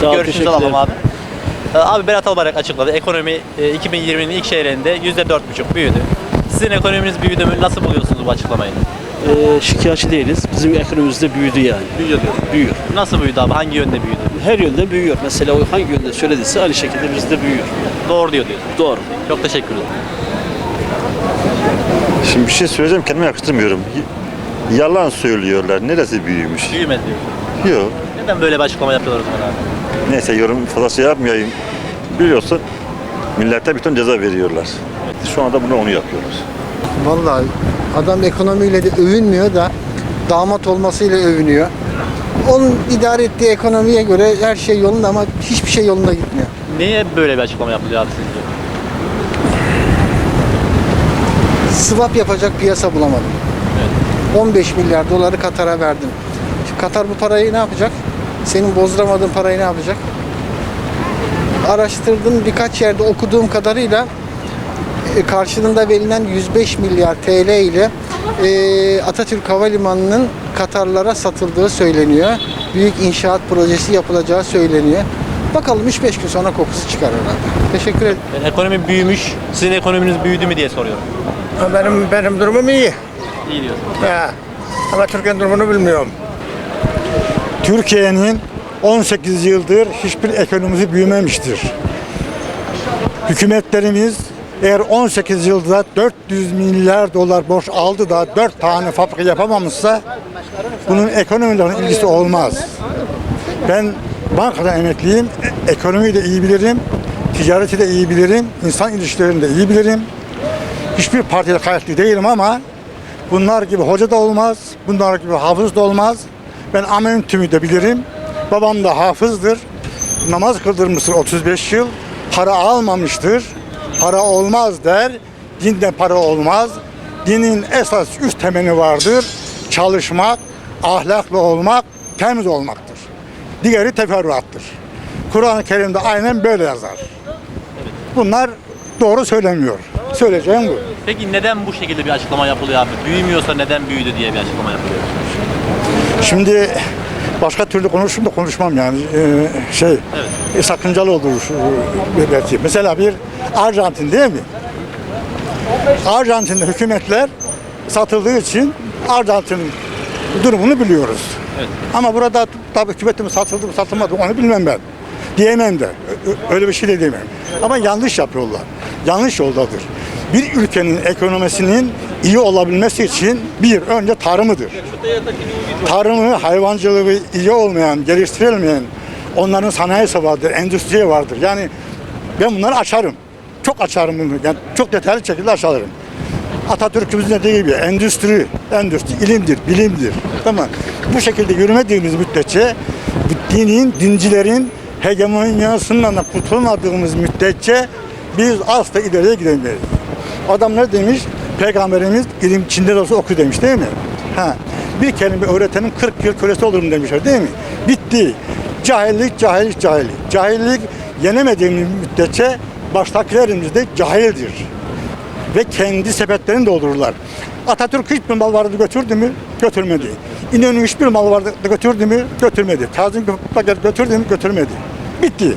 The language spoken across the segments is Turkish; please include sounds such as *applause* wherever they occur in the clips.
Sağ ol, Görüşünüzü teşekkürler. alalım abi. Ee, Abi Berat Albayrak açıkladı. Ekonomi e, 2020'nin ilk çeyreğinde %4,5 büyüdü. Sizin ekonominiz büyüdü mü? Nasıl buluyorsunuz bu açıklamayı? Ee, şikayetçi değiliz. Bizim ekonomimiz de büyüdü yani. Büyüyor diyorsun. Büyüyor. Nasıl büyüdü abi? Hangi yönde büyüdü? Her yönde büyüyor. Mesela o hangi yönde söylediyse aynı şekilde bizde büyüyor. Doğru diyor diyorsun. Doğru. Çok teşekkür ederim. Şimdi bir şey söyleyeceğim kendime yakıştırmıyorum. Y- Yalan söylüyorlar. Neresi büyümüş? Büyümedi diyorsun. Yok. Neden böyle bir açıklama yapıyorlar o zaman abi? Neyse yorum fazla şey yapmayayım. Biliyorsun millete bir ton ceza veriyorlar. Şu anda bunu onu yapıyoruz. Vallahi adam ekonomiyle de övünmüyor da damat olmasıyla övünüyor. Onun idare ettiği ekonomiye göre her şey yolunda ama hiçbir şey yolunda gitmiyor. Niye böyle bir açıklama yapılıyor abi sizce? Swap yapacak piyasa bulamadım. 15 milyar doları Katar'a verdim. Şimdi Katar bu parayı ne yapacak? Senin bozduramadığın parayı ne yapacak? Araştırdım birkaç yerde okuduğum kadarıyla e, karşılığında verilen 105 milyar TL ile e, Atatürk Havalimanı'nın Katarlara satıldığı söyleniyor. Büyük inşaat projesi yapılacağı söyleniyor. Bakalım 3-5 gün sonra kokusu çıkar herhalde. Teşekkür ederim. Yani ekonomi büyümüş, sizin ekonominiz büyüdü mü diye soruyorum. Benim benim durumum iyi. İyi diyorsun. Ya. Ama Türkiye'nin durumunu bilmiyorum. Türkiye'nin 18 yıldır hiçbir ekonomisi büyümemiştir. Hükümetlerimiz eğer 18 yılda 400 milyar dolar borç aldı da 4 tane fabrika yapamamışsa bunun ekonomiyle ilgisi olmaz. Ben bankadan emekliyim. Ekonomiyi de iyi bilirim. Ticareti de iyi bilirim. insan ilişkilerini de iyi bilirim. Hiçbir partiye kayıtlı değilim ama Bunlar gibi hoca da olmaz, bunlar gibi hafız da olmaz. Ben amentümü de bilirim. Babam da hafızdır. Namaz kıldırmıştır 35 yıl. Para almamıştır. Para olmaz der. Dinden para olmaz. Dinin esas üst temeli vardır. Çalışmak, ahlaklı olmak, temiz olmaktır. Diğeri teferruattır. Kur'an-ı Kerim'de aynen böyle yazar. Bunlar doğru söylemiyor. Söyleyeceğim bu. Peki neden bu şekilde bir açıklama yapılıyor abi? Büyümüyorsa neden büyüdü diye bir açıklama yapılıyor? Şimdi başka türlü konuşum da konuşmam yani Ee, şey e, sakıncalı olur e, belki. Mesela bir Arjantin değil mi? Arjantin'de hükümetler satıldığı için Arjantin'in durumunu biliyoruz. Evet. Ama burada tabii hükümetimiz satıldı mı satılmadı mı onu bilmem ben. Diyemem de. Öyle bir şey de diyemem. Ama yanlış yapıyorlar. Yanlış yoldadır. Bir ülkenin ekonomisinin iyi olabilmesi için bir önce tarımıdır. Tarımı, hayvancılığı iyi olmayan, geliştirilmeyen onların sanayisi vardır, endüstriye vardır. Yani ben bunları açarım. Çok açarım bunu. Yani çok detaylı şekilde açarım. Atatürk'ümüzün dediği gibi endüstri, endüstri ilimdir, bilimdir. Tamam. Bu şekilde yürümediğimiz müddetçe dinin, dincilerin hegemonyasından da kurtulmadığımız müddetçe biz asla ileriye gidemeyiz. Adam ne demiş? Peygamberimiz ilim Çin'de de olsa oku demiş değil mi? Ha. Bir kelime öğretenin 40 yıl kölesi olurum demişler değil mi? Bitti. Cahillik, cahillik, cahillik. Cahillik yenemediğimiz müddetçe baştakilerimiz de cahildir ve kendi sepetlerini doldururlar. Atatürk hiçbir mal vardı götürdü mü? Götürmedi. İnönü hiçbir mal vardı götürdü mü? Götürmedi. Kazım Köprü'ye götürdü mü? Götürmedi. Bitti.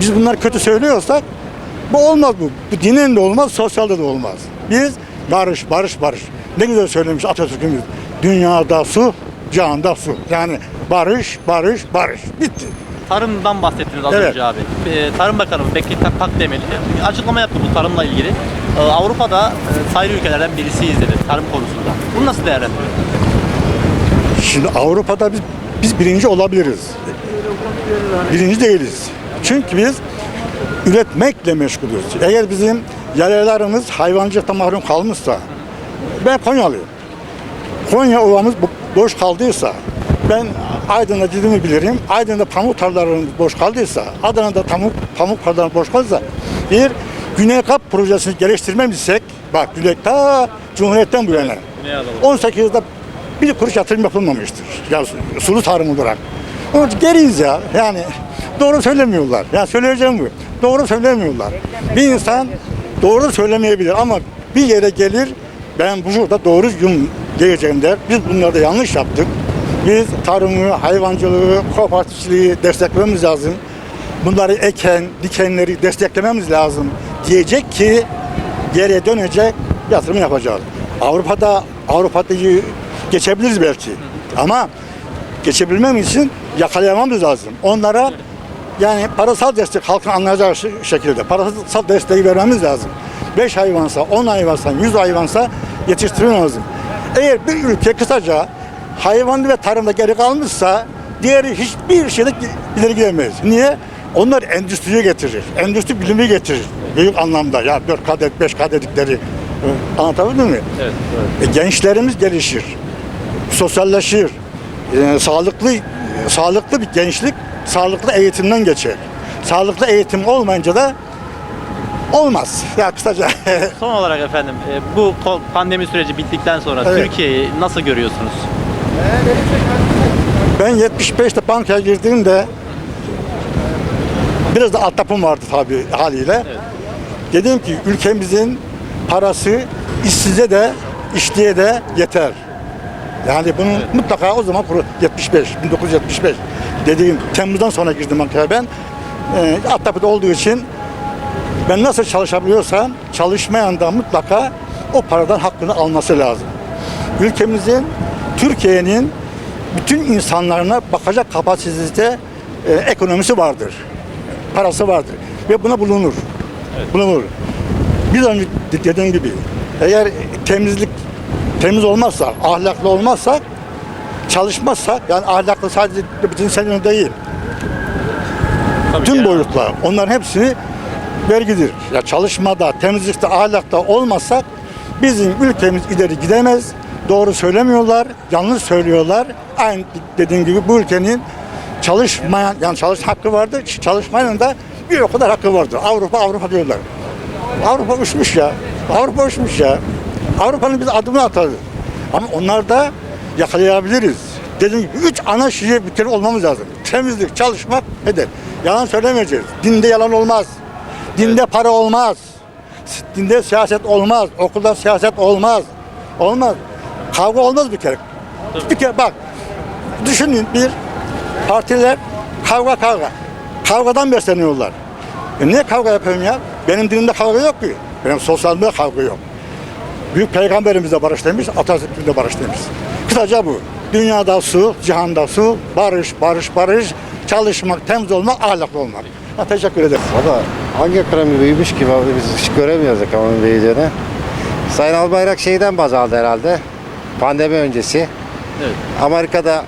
Biz bunlar kötü söylüyorsak bu olmaz bu. Bu dinin de olmaz, sosyalde de olmaz. Biz barış, barış, barış. Ne güzel söylemiş Atatürk'ümüz. Dünyada su, cihanda su. Yani barış, barış, barış. Bitti. Tarımdan bahsettiniz az Evet. önce abi. Ee, Tarım Bakanı Bekir Pakdemir bir açıklama yaptı bu tarımla ilgili. Ee, Avrupa'da e, sayılı ülkelerden birisiyiz dedi tarım konusunda. Bunu nasıl değerlendiriyorsunuz? Şimdi Avrupa'da biz biz birinci olabiliriz. Birinci değiliz. Çünkü biz üretmekle meşgulüz. Eğer bizim yaylalarımız hayvancılıktan mahrum kalmışsa, ben Konyalıyım. Konya ovamız bo- boş kaldıysa, ben Aydın'da dediğimi bilirim. Aydın'da pamuk tarlalarımız boş kaldıysa, Adana'da pamuk, pamuk tarlalarımız boş kaldıysa, bir Güney Kap projesini geliştirmemişsek, bak Güney ta Cumhuriyet'ten bu yana. Güney Anadolu. 18'de bir kuruş yatırım yapılmamıştır. Ya su- sulu tarım olarak. Ama geriyiz ya. Yani doğru söylemiyorlar. Ya söyleyeceğim bu. Doğru söylemiyorlar. Bir insan doğru söylemeyebilir ama bir yere gelir ben burada doğru yum diyeceğim der. Biz bunlarda yanlış yaptık. Biz tarımı, hayvancılığı, kooperatifçiliği desteklememiz lazım. bunları eken, dikenleri desteklememiz lazım diyecek ki geriye dönecek yatırım yapacağız. Avrupa'da Avrupa'daki geçebiliriz belki. Ama geçebilmemiz için yakalayamamız lazım. Onlara yani parasal destek halkın anlayacağı şekilde parasal desteği vermemiz lazım. 5 hayvansa, 10 hayvansa, 100 hayvansa yetiştirmemiz lazım. Eğer bir ülke kısaca hayvan ve tarımda geri kalmışsa diğeri hiçbir şeyde ileri gidemeyiz. Niye? Onlar endüstriye getirir. Endüstri bilimi getirir. Büyük anlamda. Ya 4K, 5K dedikleri. Ee, Anlatabildim mi? Evet. E, gençlerimiz gelişir, sosyalleşir, E, sağlıklı sağlıklı bir gençlik sağlıklı eğitimden geçer. Sağlıklı eğitim olmayınca da olmaz. Ya kısaca *laughs* Son olarak efendim e, bu pandemi süreci bittikten sonra Evet. Türkiye'yi nasıl görüyorsunuz? ben 75'te bankaya girdiğimde biraz da altyapım vardı tabii haliyle. Dedim ki ülkemizin parası işsize de işçiye de yeter. Yani bunun mutlaka o zaman kuru- 75, 1975 dediğim Temmuz'dan sonra girdim bankaya ben. E, altyapıda olduğu için ben nasıl çalışabiliyorsam çalışmayan da mutlaka o paradan hakkını alması lazım. Ülkemizin, Türkiye'nin bütün insanlarına bakacak kapasitede e, ekonomisi vardır. Parası vardır. Ve buna bulunur. Bulunur. Bir önce de- dediğim gibi eğer temizlik temiz olmazsa, ahlaklı olmazsak, çalışmazsak, yani ahlaklı sadece cinsel yönü değil, Tabii tüm ki. boyutlar, onların hepsini vergidir. Ya çalışmada, temizlikte, ahlakta olmazsak bizim ülkemiz ileri gidemez. Doğru söylemiyorlar, yanlış söylüyorlar. Aynı dediğim gibi bu ülkenin çalışmayan, yani çalış hakkı vardı, çalışmayanın da bir o kadar hakkı vardı. Avrupa, Avrupa diyorlar. Avrupa uçmuş ya. Avrupa uçmuş ya. Avrupa'nın biz adımını atarız. Ama onlar da yakalayabiliriz. Dediğim gibi üç ana şeye bir kere olmamız lazım. Temizlik, çalışmak, hedef. Yalan söylemeyeceğiz. Dinde yalan olmaz. Dinde para olmaz. Dinde siyaset olmaz. Okulda siyaset olmaz. Olmaz. Kavga olmaz bir kere. Bir kere bak. Düşünün bir partiler kavga kavga. Kavgadan besleniyorlar. E niye kavga yapıyorum ya? Benim dinimde kavga yok ki. Benim sosyalımda kavga yok. Büyük peygamberimiz de barış demiş, Atatürk de barış demiş. Kısaca bu. Dünyada su, cihanda su, barış, barış, barış, çalışmak, temiz olmak, ahlaklı olmak. Ha, teşekkür ederim. Valla hangi ekonomi büyümüş ki vallahi biz hiç göremiyoruz ekonomi büyüdüğünü. Sayın Albayrak şeyden baz aldı herhalde. Pandemi öncesi. Evet. Amerika'da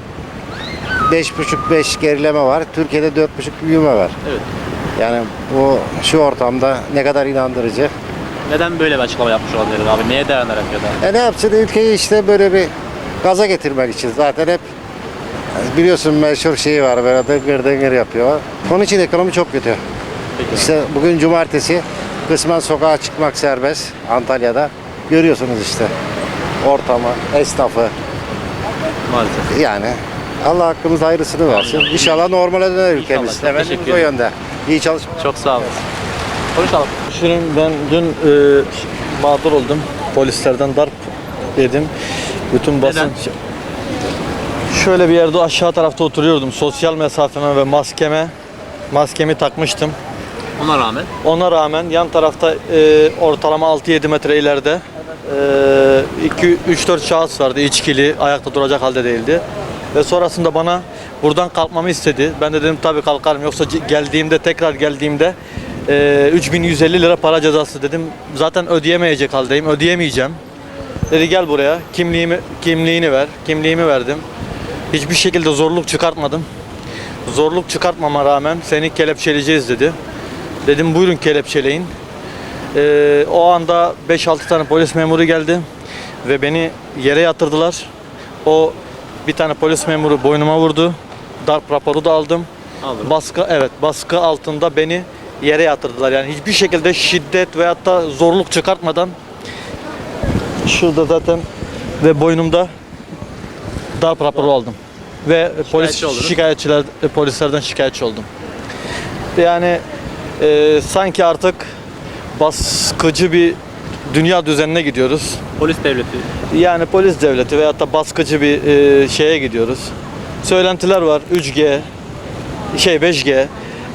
5,5-5 gerileme var. Türkiye'de 4,5 büyüme var. Evet. Yani bu şu ortamda ne kadar inandırıcı. Neden böyle bir açıklama yapmış olabilir abi? Neye dayanarak ya da? E ne yapsın ülkeyi işte böyle bir gaza getirmek için zaten hep biliyorsun meşhur şeyi var böyle dıngır dıngır yapıyor. Onun için ekonomi çok kötü. Peki. İşte bugün cumartesi kısmen sokağa çıkmak serbest Antalya'da. Görüyorsunuz işte ortamı, esnafı Maalesef. yani. Allah hakkımızda hayırlısını versin. İnşallah normale döner ülkemiz. İnşallah. Çok Temennimiz teşekkür o ederim. yönde. İyi çalışma. Çok sağ olun. Konuşalım. Düşünün ben dün e, mağdur oldum. Polislerden darp yedim. Bütün basın... Şöyle bir yerde aşağı tarafta oturuyordum. Sosyal mesafeme ve maskeme maskemi takmıştım. Ona rağmen. Ona rağmen yan tarafta e, ortalama 6-7 metre ileride 2-3-4 şahıs vardı içkili, ayakta duracak halde değildi. Ve sonrasında bana buradan kalkmamı istedi. Ben de dedim tabii kalkarım yoksa geldiğimde tekrar geldiğimde e, 3150 lira para cezası dedim. Zaten ödeyemeyecek haldeyim, ödeyemeyeceğim. Dedi gel buraya, kimliğimi kimliğini ver. Kimliğimi verdim. Hiçbir şekilde zorluk çıkartmadım. Zorluk çıkartmama rağmen seni kelepçeleyeceğiz dedi. Dedim buyurun kelepçeleyin. Ee, o anda 5-6 tane polis memuru geldi ve beni yere yatırdılar. O bir tane polis memuru boynuma vurdu. Darp raporu da aldım. Aldım. Baskı evet baskı altında beni yere yatırdılar. Yani hiçbir şekilde şiddet veyahut da zorluk çıkartmadan şurada zaten ve boynumda darp raporu aldım. Ve polis oldunuz. şikayetçiler polislerden şikayetçi oldum. Yani e, sanki artık baskıcı bir dünya düzenine gidiyoruz. Polis devleti. Yani polis devleti veyahut da baskıcı bir e, şeye gidiyoruz. Söylentiler var 3G, şey 5G.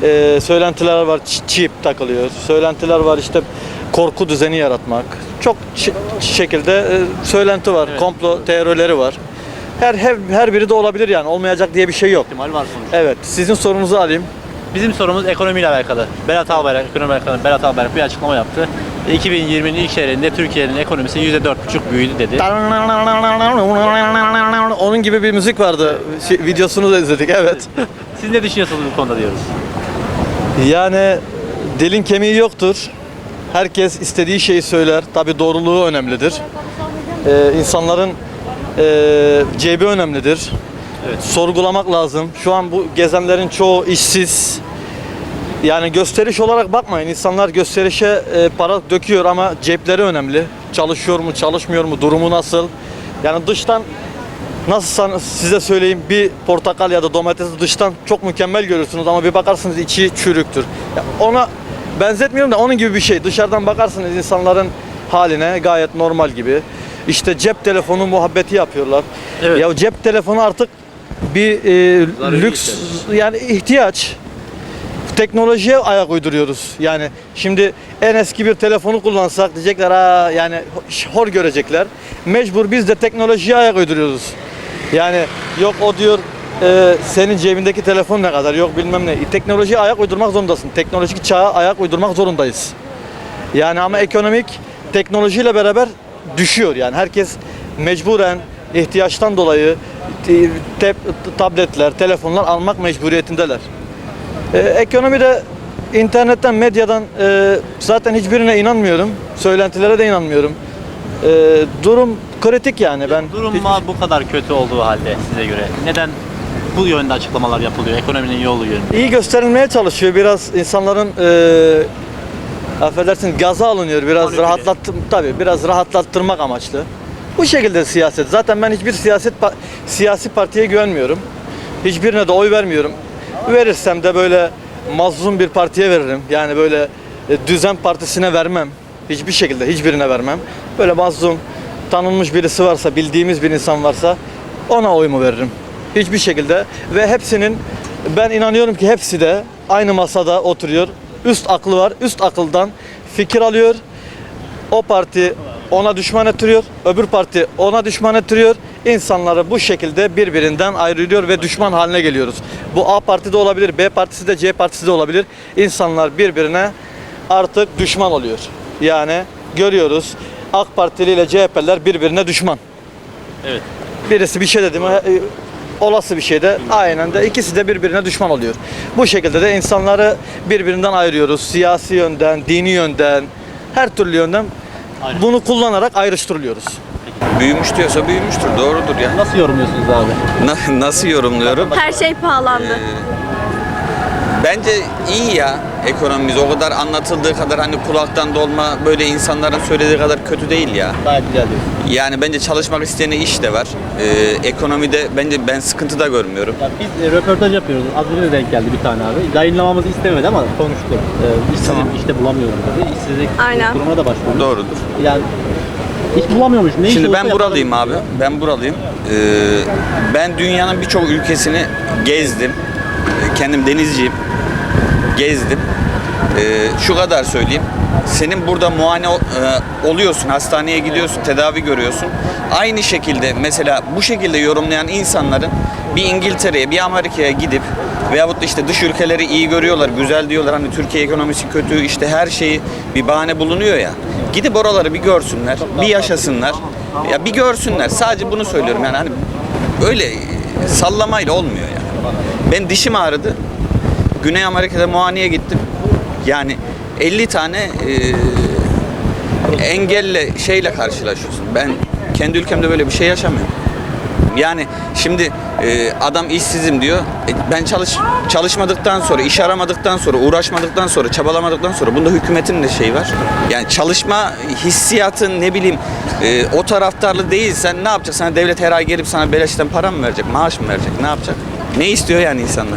E, söylentiler var çip takılıyor. Söylentiler var işte korku düzeni yaratmak. Çok şekilde e, söylenti var. Komplo teorileri var. Her, her her biri de olabilir yani. Olmayacak diye bir şey yok. İhtimal var sonuçta. Evet. Sizin sorunuzu alayım. Bizim sorumuz ekonomiyle alakalı. Berat Albayrak, ekonomi bakanı Berat Albayrak bir açıklama yaptı. 2020'nin ilk çeyreğinde Türkiye'nin ekonomisi %4,5 büyüdü dedi. Onun gibi bir müzik vardı. Videosunu da izledik. Evet. Siz ne düşünüyorsunuz bu konuda diyoruz. Yani dilin kemiği yoktur. Herkes istediği şeyi söyler. Tabi doğruluğu önemlidir. Ee, insanların e, cebi önemlidir. Evet. Sorgulamak lazım. Şu an bu gezenlerin çoğu işsiz. Yani gösteriş olarak bakmayın. İnsanlar gösterişe e, para döküyor ama cepleri önemli. Çalışıyor mu, çalışmıyor mu, durumu nasıl? Yani dıştan Nasıl size söyleyeyim bir portakal ya da domatesi dıştan çok mükemmel görürsünüz ama bir bakarsınız içi çürüktür. Ya ona benzetmiyorum da onun gibi bir şey. Dışarıdan bakarsınız insanların haline gayet normal gibi. İşte cep telefonu muhabbeti yapıyorlar. Evet. Ya cep telefonu artık bir e, lüks yani ihtiyaç. Teknolojiye ayak uyduruyoruz. Yani şimdi en eski bir telefonu kullansak diyecekler ha yani hor görecekler. Mecbur biz de teknolojiye ayak uyduruyoruz. Yani yok o diyor e, senin cebindeki telefon ne kadar yok bilmem ne. Teknolojiye ayak uydurmak zorundasın. Teknolojik çağa ayak uydurmak zorundayız. Yani ama ekonomik teknolojiyle beraber düşüyor yani. Herkes mecburen ihtiyaçtan dolayı e, tabletler, telefonlar almak mecburiyetindeler. Ee, ekonomide internetten, medyadan e, zaten hiçbirine inanmıyorum. Söylentilere de inanmıyorum. Ee, durum kritik yani. Ben Durum hiç- ma- bu kadar kötü olduğu halde size göre neden bu yönde açıklamalar yapılıyor ekonominin yolu yönünde? iyi gösterilmeye çalışıyor. Biraz insanların e, affedersin gaza alınıyor. Biraz Manipüle. rahatlattım tabii biraz rahatlattırmak amaçlı. Bu şekilde siyaset. Zaten ben hiçbir siyaset pa- siyasi partiye güvenmiyorum. Hiçbirine de oy vermiyorum. Verirsem de böyle mazlum bir partiye veririm. Yani böyle e, düzen partisine vermem. Hiçbir şekilde hiçbirine vermem. Böyle mazlum tanınmış birisi varsa, bildiğimiz bir insan varsa ona oyumu veririm. Hiçbir şekilde ve hepsinin ben inanıyorum ki hepsi de aynı masada oturuyor. Üst aklı var. Üst akıldan fikir alıyor. O parti ona düşman ettiriyor, öbür parti ona düşman ettiriyor. İnsanları bu şekilde birbirinden ayrılıyor ve düşman haline geliyoruz. Bu A partisi de olabilir, B partisi de C partisi de olabilir. İnsanlar birbirine artık düşman oluyor. Yani görüyoruz AK Partili ile CHP'ler birbirine düşman. Evet. Birisi bir şey dedi mi e, olası bir şey de aynen de ikisi de birbirine düşman oluyor. Bu şekilde de insanları birbirinden ayırıyoruz. Siyasi yönden, dini yönden, her türlü yönden Aynen. bunu kullanarak ayrıştırılıyoruz. Büyümüş diyorsa büyümüştür. Doğrudur ya. Nasıl yorumluyorsunuz abi? Na- nasıl yorumluyorum? Her şey pahalandı. Bence iyi ya ekonomimiz. O kadar anlatıldığı kadar hani kulaktan dolma böyle insanların söylediği kadar kötü değil ya. Gayet güzel diyorsun. Yani bence çalışmak isteyene iş de var. Ee, ekonomide bence ben sıkıntı da görmüyorum. Ya biz e, röportaj yapıyoruz. Az önce de denk geldi bir tane abi. Yayınlamamızı istemedi ama konuştu. E, işsizim, işte bulamıyorum dedi. İşsizlik Aynen. durumuna da başvurdu. Doğrudur. Yani hiç bulamıyormuş. Ne iş Şimdi olsa ben buralıyım abi. yapalım. Ben buralıyım. Ee, ben dünyanın birçok ülkesini gezdim. Ee, Kendim denizciyim. Gezdim. Ee, şu kadar söyleyeyim. Senin burada muayene e, oluyorsun, hastaneye gidiyorsun, tedavi görüyorsun. Aynı şekilde mesela bu şekilde yorumlayan insanların bir İngiltere'ye, bir Amerika'ya gidip veyahut da işte dış ülkeleri iyi görüyorlar, güzel diyorlar. Hani Türkiye ekonomisi kötü, işte her şeyi bir bahane bulunuyor ya. Gidip oraları bir görsünler, bir yaşasınlar. Ya bir görsünler. Sadece bunu söylüyorum yani hani öyle sallamayla olmuyor yani. Ben dişim ağrıdı. Güney Amerika'da muayeneye gittim. Yani 50 tane e, engelle şeyle karşılaşıyorsun. Ben kendi ülkemde böyle bir şey yaşamıyorum. Yani şimdi e, adam işsizim diyor. E, ben çalış çalışmadıktan sonra, iş aramadıktan sonra, uğraşmadıktan sonra, çabalamadıktan sonra bunda hükümetin de şey var. Yani çalışma hissiyatın ne bileyim e, o taraftarlı değilsen ne yapacak? Sana devlet her ay gelip sana beleşten para mı verecek, maaş mı verecek? Ne yapacak? Ne istiyor yani insanlar?